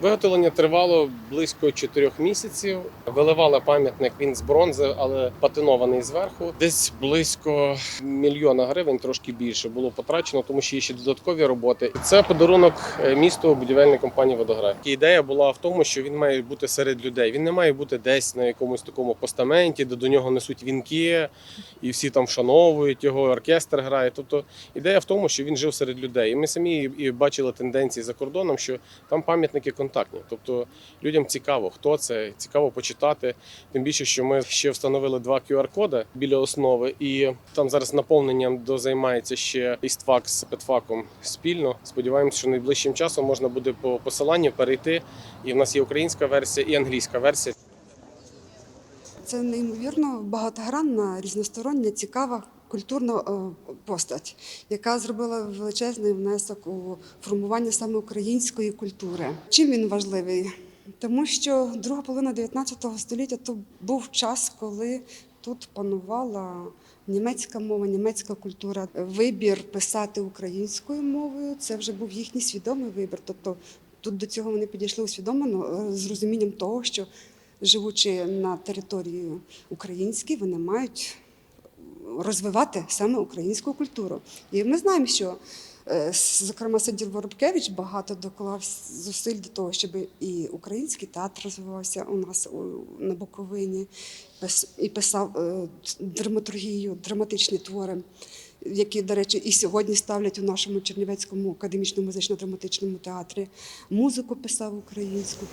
Виготовлення тривало близько чотирьох місяців. Виливали пам'ятник він з бронзи, але патинований зверху. Десь близько мільйона гривень, трошки більше було потрачено, тому що є ще додаткові роботи. Це подарунок е, місту будівельної компанії Водограй. Ідея була в тому, що він має бути серед людей. Він не має бути десь на якомусь такому постаменті, де до нього несуть вінки, і всі там вшановують його. Оркестр грає. Тобто ідея в тому, що він жив серед людей. І ми самі і бачили тенденції за кордоном, що там пам'ятники контактні. Тобто людям цікаво, хто це, цікаво почитати. Тим більше, що ми ще встановили два QR-коди біля основи, і там зараз наповненням дозаймається ще істфак з педфаком спільно. Сподіваємося, що найближчим часом можна буде по посиланню перейти. І в нас є українська версія і англійська версія. Це неймовірно багатогранна, різностороння, цікава культурна е, постать, яка зробила величезний внесок у формування саме української культури. Чим він важливий? Тому що друга половина 19 століття то був час, коли тут панувала німецька мова, німецька культура. Вибір писати українською мовою це вже був їхній свідомий вибір. Тобто тут до цього вони підійшли усвідомлено е, з розумінням того, що живучи на території українській, вони мають розвивати саме українську культуру. І ми знаємо, що е, зокрема Сидір Воробкевич багато доклав зусиль до того, щоб і український театр розвивався у нас на Буковині, і писав е, драматургію, драматичні твори. Які, до речі, і сьогодні ставлять у нашому Чернівецькому академічному музично-драматичному театрі. Музику писав українську.